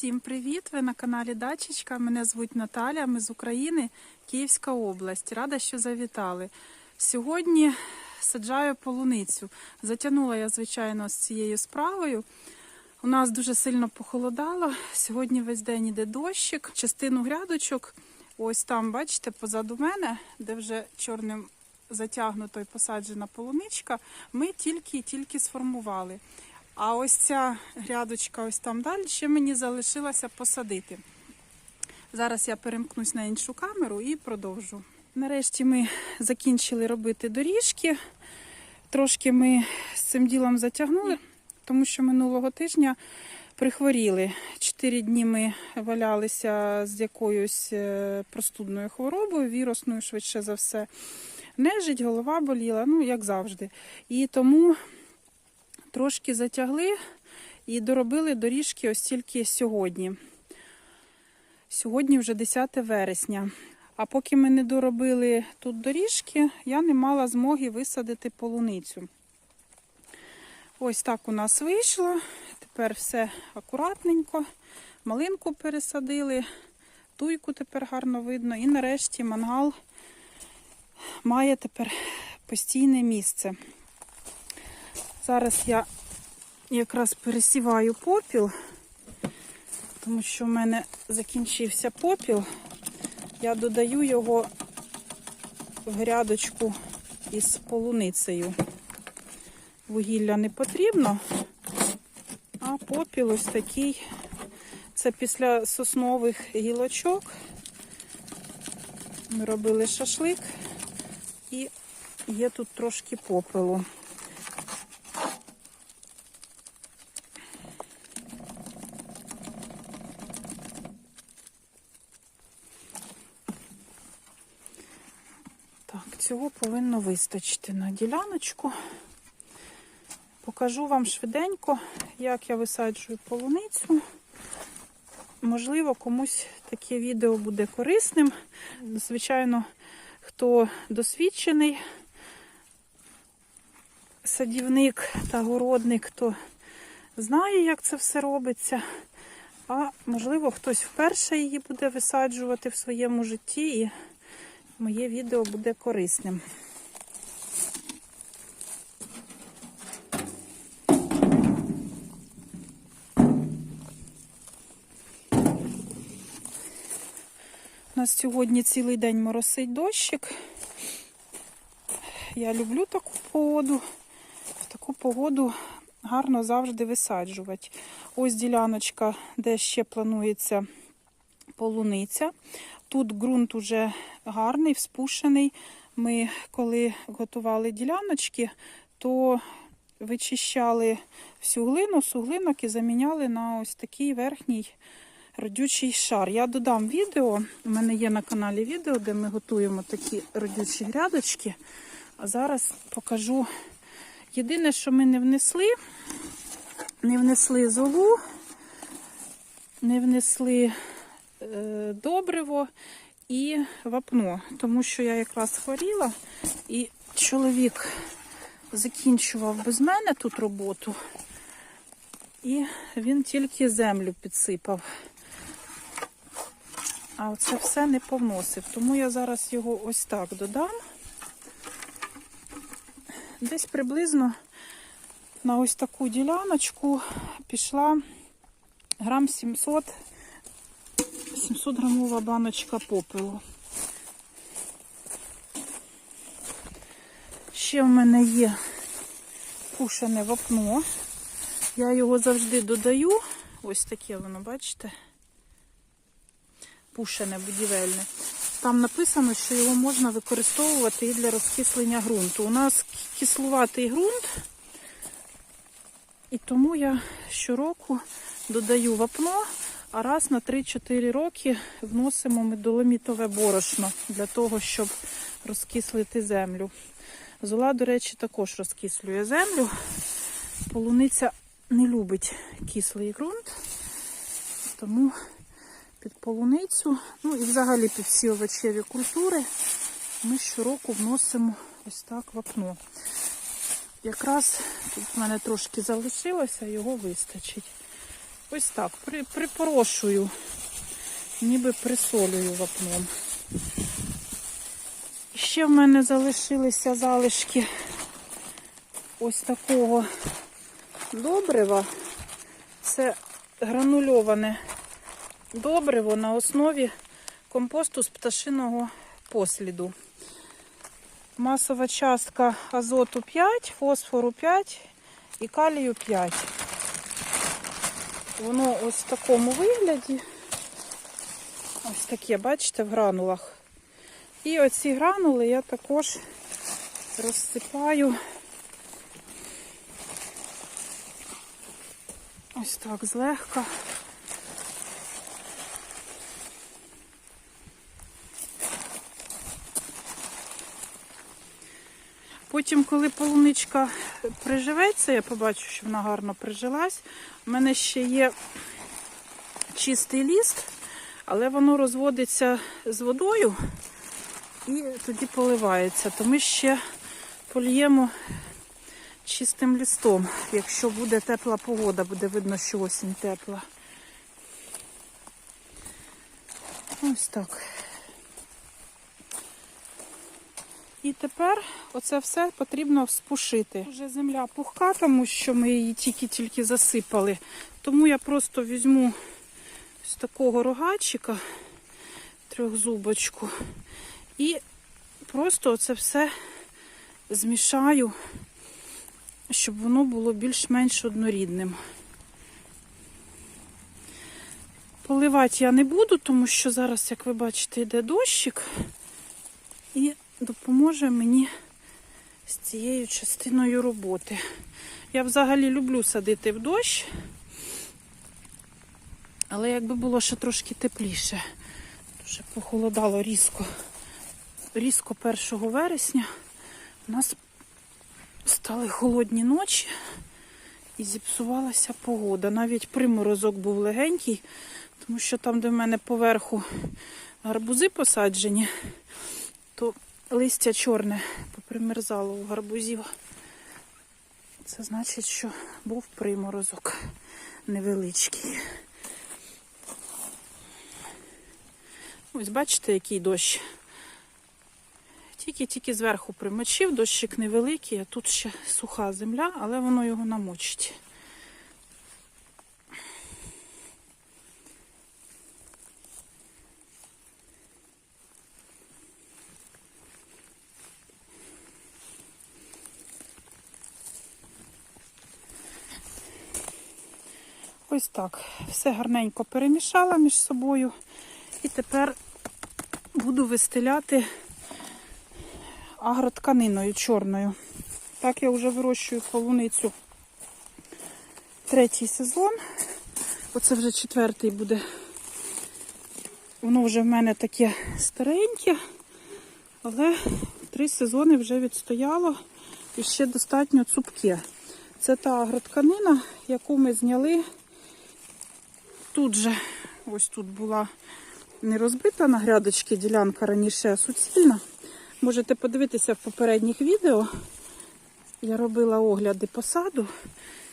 Всім привіт! Ви на каналі Дачечка. Мене звуть Наталя. Ми з України, Київська область. Рада, що завітали. Сьогодні саджаю полуницю. Затягнула я, звичайно, з цією справою. У нас дуже сильно похолодало. Сьогодні весь день іде дощик. Частину грядочок, ось там, бачите, позаду мене, де вже чорним затягнуто і посаджена полуничка, ми тільки-тільки сформували. А ось ця грядочка, ось там далі, ще мені залишилося посадити. Зараз я перемкнусь на іншу камеру і продовжу. Нарешті ми закінчили робити доріжки. Трошки ми з цим ділом затягнули, тому що минулого тижня прихворіли. Чотири дні ми валялися з якоюсь е, простудною хворобою, вірусною, швидше за все. Нежить, голова боліла, ну як завжди. І тому трошки затягли і доробили доріжки ось тільки сьогодні. Сьогодні вже 10 вересня. А поки ми не доробили тут доріжки, я не мала змоги висадити полуницю. Ось так у нас вийшло. Тепер все акуратненько. Малинку пересадили, туйку тепер гарно видно. І нарешті мангал має тепер постійне місце. Зараз я якраз пересіваю попіл, тому що в мене закінчився попіл. Я додаю його в грядочку із полуницею. Вугілля не потрібно, а попіл ось такий. Це після соснових гілочок. Ми робили шашлик і є тут трошки попелу. Так, цього повинно вистачити на діляночку. Покажу вам швиденько, як я висаджую полуницю. Можливо, комусь таке відео буде корисним. Звичайно, хто досвідчений садівник та городник, то знає, як це все робиться. А можливо, хтось вперше її буде висаджувати в своєму житті, і моє відео буде корисним. У нас сьогодні цілий день моросить дощик. Я люблю таку погоду. В таку погоду гарно завжди висаджувати. Ось діляночка, де ще планується полуниця. Тут ґрунт уже гарний, вспушений. Ми, коли готували діляночки, то вичищали всю глину, суглинок і заміняли на ось такий верхній родючий шар. Я додам відео. У мене є на каналі відео, де ми готуємо такі родючі грядочки. А зараз покажу. Єдине, що ми не внесли, не внесли золу, не внесли е, добриво і вапно, тому що я якраз хворіла, і чоловік закінчував без мене тут роботу, і він тільки землю підсипав. А це все не повносив. Тому я зараз його ось так додам. Десь приблизно на ось таку діляночку пішла грам 700, 700 грамова баночка попелу. Ще в мене є пушене вапно. Я його завжди додаю. Ось таке воно, бачите? Пушене будівельне. Там написано, що його можна використовувати і для розкислення ґрунту. У нас кислуватий ґрунт, і тому я щороку додаю вапно, а раз на 3-4 роки вносимо ми доломітове борошно для того, щоб розкислити землю. Зола, до речі, також розкислює землю. Полуниця не любить кислий ґрунт, тому під полуницю, ну і взагалі під всі овочеві культури ми щороку вносимо ось так вапно. Якраз тут в мене трошки залишилося, його вистачить. Ось так, при, припорошую, ніби присолюю вапном. Ще в мене залишилися залишки ось такого добрива. Це гранульоване добриво на основі компосту з пташиного посліду. Масова частка азоту 5, фосфору 5 і калію 5. Воно ось в такому вигляді. Ось таке, бачите, в гранулах. І оці гранули я також розсипаю ось так злегка. Потім, коли полуничка приживеться, я побачу, що вона гарно прижилась. У мене ще є чистий ліст, але воно розводиться з водою і тоді поливається. То ми ще польємо чистим листом. Якщо буде тепла погода, буде видно, що осінь тепла. Ось так. І тепер оце все потрібно спушити. Вже земля пухка, тому що ми її тільки-тільки засипали. Тому я просто візьму з такого рогачика трьохзубочку і просто це все змішаю, щоб воно було більш-менш однорідним. Поливати я не буду, тому що зараз, як ви бачите, йде дощик і допоможе мені з цією частиною роботи. Я взагалі люблю садити в дощ, але якби було ще трошки тепліше. Дуже похолодало різко. Різко 1 вересня у нас стали холодні ночі і зіпсувалася погода. Навіть приморозок був легенький, тому що там, де в мене поверху гарбузи посаджені, то листя чорне попримерзало у гарбузів. Це значить, що був приморозок невеличкий. Ось бачите, який дощ. Тільки-тільки зверху примочив, дощик невеликий, а тут ще суха земля, але воно його намочить. Ось так. Все гарненько перемішала між собою. І тепер буду вистеляти агротканиною чорною. Так я вже вирощую полуницю третій сезон. Оце вже четвертий буде. Воно вже в мене таке стареньке, але три сезони вже відстояло і ще достатньо цупке. Це та агротканина, яку ми зняли тут же. Ось тут була не розбита на грядочки ділянка раніше, суцільна. Можете подивитися в попередніх відео. Я робила огляди по саду,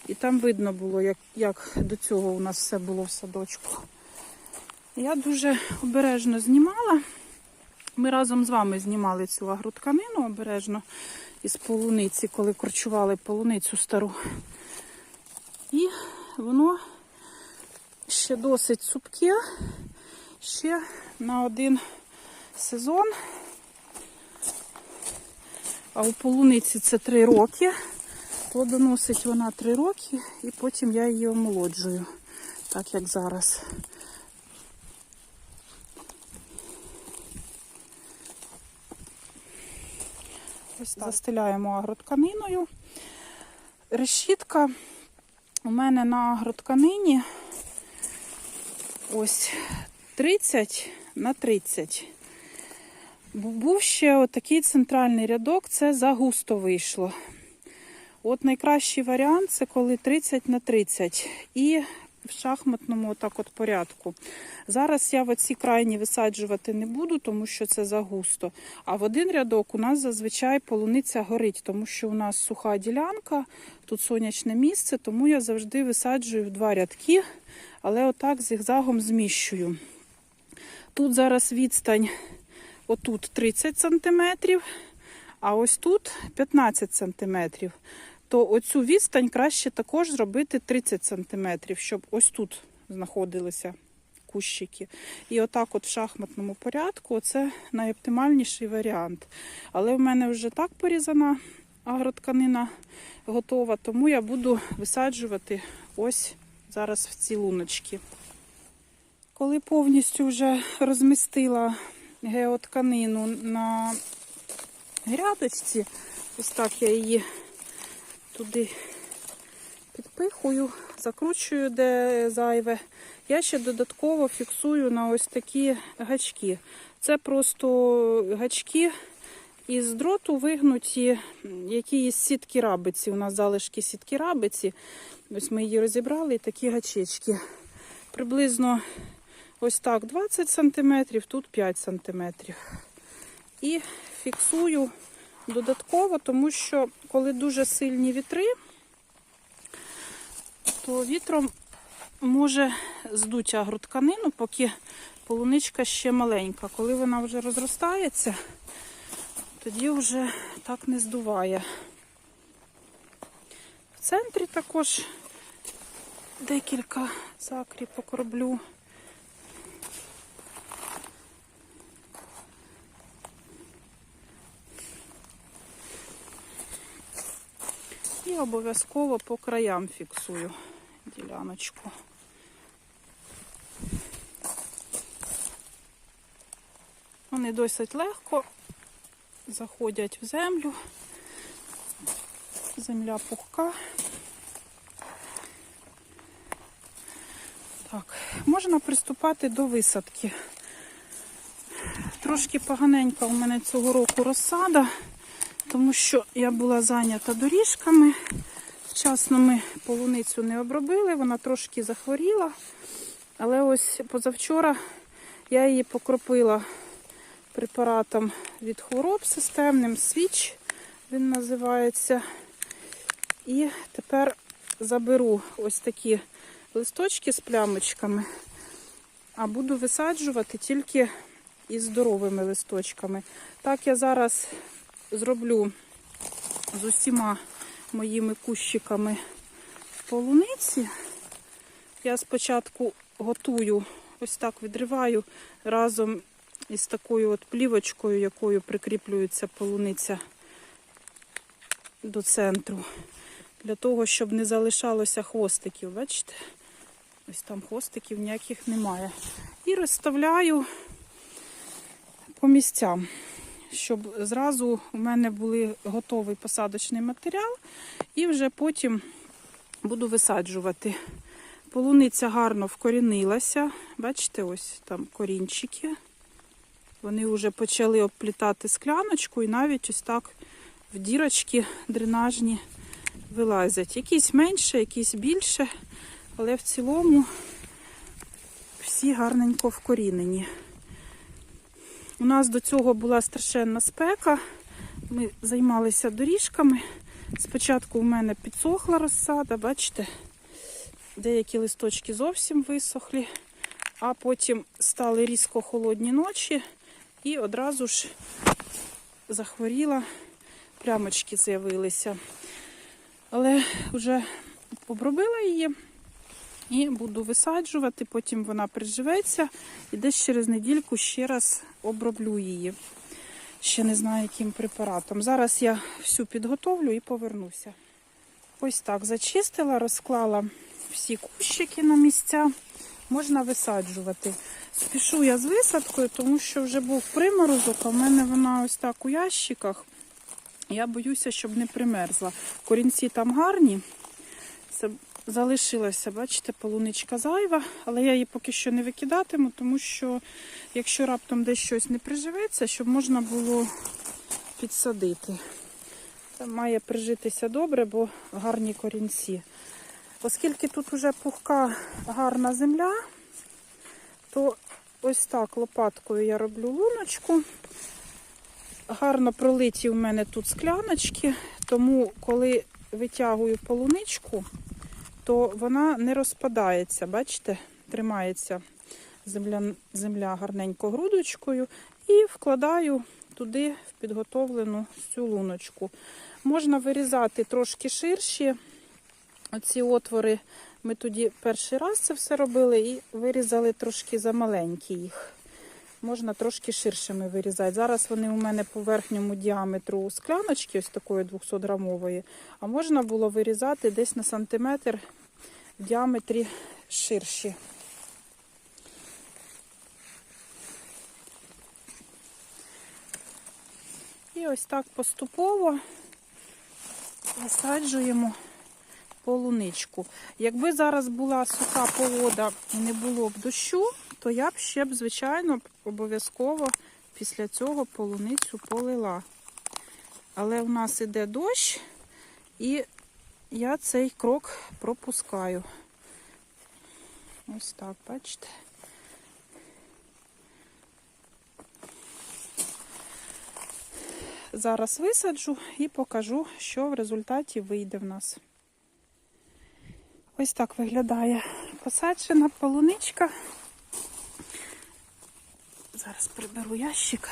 і там видно було, як, як до цього у нас все було в садочку. Я дуже обережно знімала. Ми разом з вами знімали цю агротканину обережно із полуниці, коли корчували полуницю стару. І воно ще досить цупке, ще на один сезон. А у полуниці це 3 роки. Плодоносить вона 3 роки, і потім я її омолоджую, так як зараз. Ось. Застеляємо агротканиною. Решітка у мене на агротканині ось 30 на 30. Був ще отакий центральний рядок, це загусто вийшло. От найкращий варіант це коли 30 на 30. І в шахматному отак от порядку. Зараз я в оці крайні висаджувати не буду, тому що це загусто. А в один рядок у нас зазвичай полуниця горить, тому що у нас суха ділянка, тут сонячне місце, тому я завжди висаджую в два рядки, але отак зігзагом зміщую. Тут зараз відстань отут 30 см, а ось тут 15 см. То оцю відстань краще також зробити 30 см, щоб ось тут знаходилися кущики. І отак от в шахматному порядку це найоптимальніший варіант. Але в мене вже так порізана агротканина готова, тому я буду висаджувати ось зараз в ці луночки. Коли повністю вже розмістила геотканину на грядочці, ось так я її туди підпихую, закручую де зайве. Я ще додатково фіксую на ось такі гачки. Це просто гачки із дроту вигнуті, які із сітки рабиці. У нас залишки сітки рабиці. Ось ми її розібрали, і такі гачечки. Приблизно ось так 20 см, тут 5 см. І фіксую додатково, тому що коли дуже сильні вітри, то вітром може здути агротканину, поки полуничка ще маленька. Коли вона вже розростається, тоді вже так не здуває. В центрі також декілька закріпок роблю. Обов'язково по краям фіксую діляночку. Вони досить легко заходять в землю. Земля пухка. Так, можна приступати до висадки. Трошки поганенька у мене цього року розсада, тому що я була зайнята доріжками. Вчасно ми полуницю не обробили, вона трошки захворіла. Але ось позавчора я її покропила препаратом від хвороб системним, свіч він називається. І тепер заберу ось такі листочки з плямочками, а буду висаджувати тільки із здоровими листочками. Так я зараз зроблю з усіма моїми кущиками полуниці. Я спочатку готую, ось так відриваю разом із такою от плівочкою, якою прикріплюється полуниця до центру. Для того, щоб не залишалося хвостиків. Бачите? Ось там хвостиків ніяких немає. І розставляю по місцям, щоб зразу у мене були готовий посадочний матеріал, і вже потім буду висаджувати. Полуниця гарно вкорінилася. Бачите, ось там корінчики. Вони вже почали обплітати скляночку і навіть ось так в дірочки дренажні вилазять. Якісь менше, якісь більше, але в цілому всі гарненько вкорінені. У нас до цього була страшенна спека. Ми займалися доріжками. Спочатку у мене підсохла розсада, бачите, деякі листочки зовсім висохлі, а потім стали різко холодні ночі і одразу ж захворіла, плямочки з'явилися. Але вже обробила її і буду висаджувати, потім вона приживеться і десь через недільку ще раз оброблю її. Ще не знаю, яким препаратом. Зараз я всю підготовлю і повернуся. Ось так зачистила, розклала всі кущики на місця. Можна висаджувати. Спішу я з висадкою, тому що вже був приморозок, а в мене вона ось так у ящиках. Я боюся, щоб не примерзла. Корінці там гарні. Це залишилася, бачите, полуничка зайва, але я її поки що не викидатиму, тому що якщо раптом десь щось не приживеться, щоб можна було підсадити. Це має прижитися добре, бо гарні корінці. Оскільки тут уже пухка гарна земля, то ось так лопаткою я роблю луночку. Гарно пролиті у мене тут скляночки, тому коли витягую полуничку, то вона не розпадається. Бачите, тримається земля, земля гарненько грудочкою і вкладаю туди в підготовлену цю луночку. Можна вирізати трошки ширші оці отвори. Ми тоді перший раз це все робили і вирізали трошки замаленькі їх. Можна трошки ширшими вирізати. Зараз вони у мене по верхньому діаметру скляночки, ось такої 200 грамової, а можна було вирізати десь на сантиметр в діаметрі ширші. І ось так поступово висаджуємо полуничку. Якби зараз була суха погода і не було б дощу, то я б ще б, звичайно, обов'язково після цього полуницю полила. Але у нас іде дощ, і я цей крок пропускаю. Ось так, бачите. Зараз висаджу і покажу, що в результаті вийде в нас. Ось так виглядає посаджена полуничка. Зараз приберу ящик.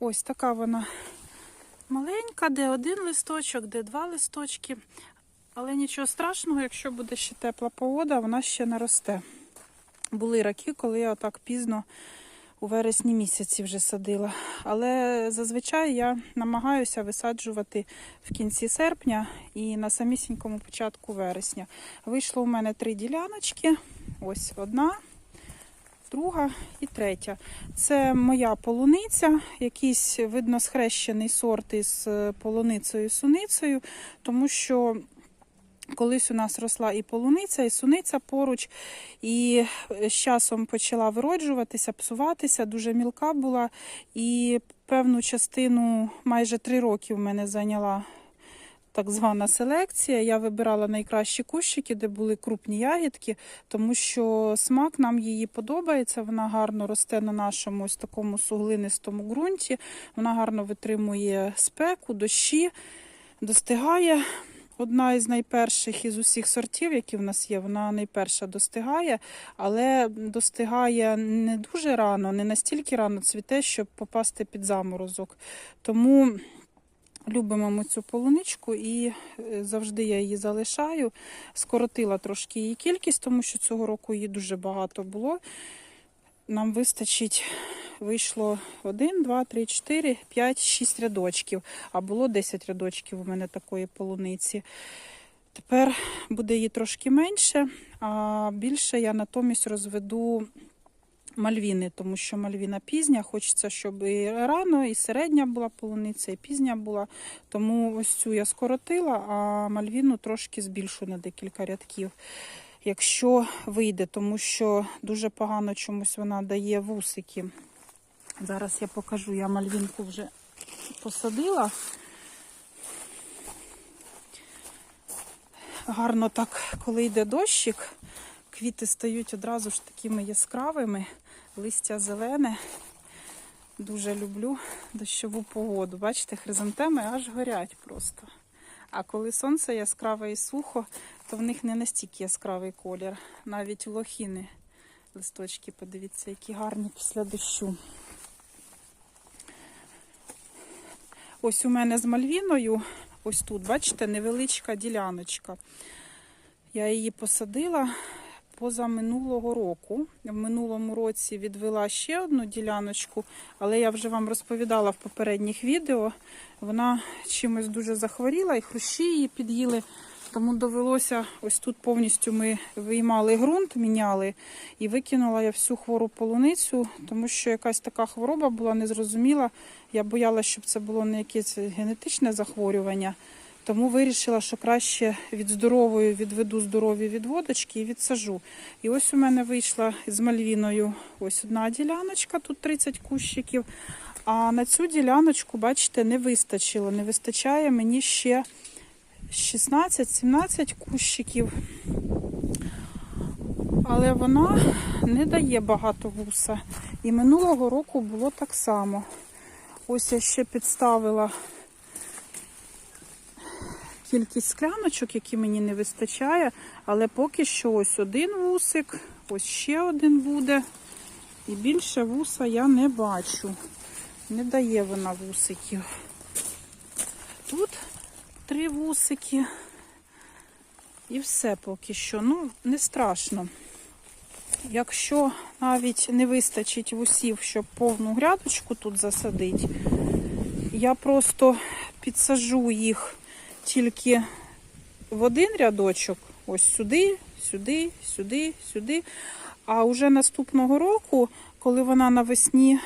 Ось така вона маленька, де один листочок, де два листочки. Але нічого страшного, якщо буде ще тепла погода, вона ще не росте. Були роки, коли я отак пізно у вересні місяці вже садила. Але зазвичай я намагаюся висаджувати в кінці серпня і на самісінькому початку вересня. Вийшло у мене три діляночки. Ось одна, друга і третя. Це моя полуниця, якийсь видно схрещений сорт із е, полуницею і суницею, тому що Колись у нас росла і полуниця, і суниця поруч, і з часом почала вироджуватися, псуватися, дуже мілка була. І певну частину, майже три роки в мене зайняла так звана селекція. Я вибирала найкращі кущики, де були крупні ягідки, тому що смак нам її подобається. Вона гарно росте на нашому ось такому суглинистому ґрунті. Вона гарно витримує спеку, дощі, достигає. Одна із найперших із усіх сортів, які в нас є, вона найперша достигає, але достигає не дуже рано, не настільки рано цвіте, щоб попасти під заморозок. Тому любимо ми цю полуничку і е, завжди я її залишаю. Скоротила трошки її кількість, тому що цього року її дуже багато було. Нам вистачить вийшло 1, 2, 3, 4, 5, 6 рядочків. А було 10 рядочків у мене такої полуниці. Тепер буде її трошки менше, а більше я натомість розведу мальвіни, тому що мальвіна пізня. Хочеться, щоб і рано, і середня була полуниця, і пізня була. Тому ось цю я скоротила, а мальвіну трошки збільшу на декілька рядків. Якщо вийде, тому що дуже погано чомусь вона дає вусики. Зараз я покажу, я мальвінку вже посадила. Гарно так, коли йде дощик, квіти стають одразу ж такими яскравими, листя зелене. Дуже люблю дощову погоду. Бачите, хризантеми аж горять просто. А коли сонце яскраве і сухо, то в них не настільки яскравий колір. Навіть лохіни листочки, подивіться, які гарні після дощу. Ось у мене з мальвіною, ось тут, бачите, невеличка діляночка. Я її посадила поза минулого року. В минулому році відвела ще одну діляночку, але я вже вам розповідала в попередніх відео. Вона чимось дуже захворіла і хрущі її під'їли. Тому довелося ось тут повністю ми виймали ґрунт, міняли і викинула я всю хвору полуницю, тому що якась така хвороба була незрозуміла. Я боялася, щоб це було не якесь генетичне захворювання. Тому вирішила, що краще від здорової відведу здорові відводочки і відсажу. І ось у мене вийшла з мальвіною ось одна діляночка, тут 30 кущиків. А на цю діляночку, бачите, не вистачило. Не вистачає мені ще 16-17 кущиків. Але вона не дає багато вуса. І минулого року було так само. Ось я ще підставила кількість скляночок, які мені не вистачає, але поки що ось один вусик, ось ще один буде. І більше вуса я не бачу. Не дає вона вусиків. Тут три вусики. І все поки що. Ну, не страшно. Якщо навіть не вистачить вусів, щоб повну грядочку тут засадити, я просто підсажу їх тільки в один рядочок, ось сюди, сюди, сюди, сюди. А вже наступного року, коли вона навесні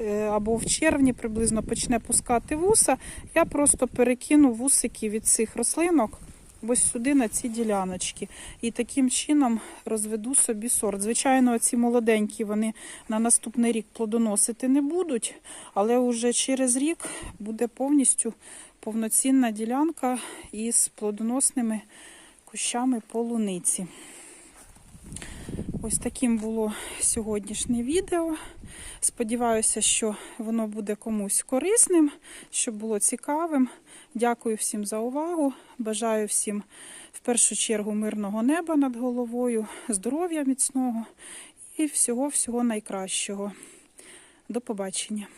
е, або в червні приблизно почне пускати вуса, я просто перекину вусики від цих рослинок ось сюди на ці діляночки. І таким чином розведу собі сорт. Звичайно, ці молоденькі вони на наступний рік плодоносити не будуть, але вже через рік буде повністю повноцінна ділянка із плодоносними кущами полуниці. Ось таким було сьогоднішнє відео. Сподіваюся, що воно буде комусь корисним, щоб було цікавим. Дякую всім за увагу. Бажаю всім в першу чергу мирного неба над головою, здоров'я міцного і всього-всього найкращого. До побачення.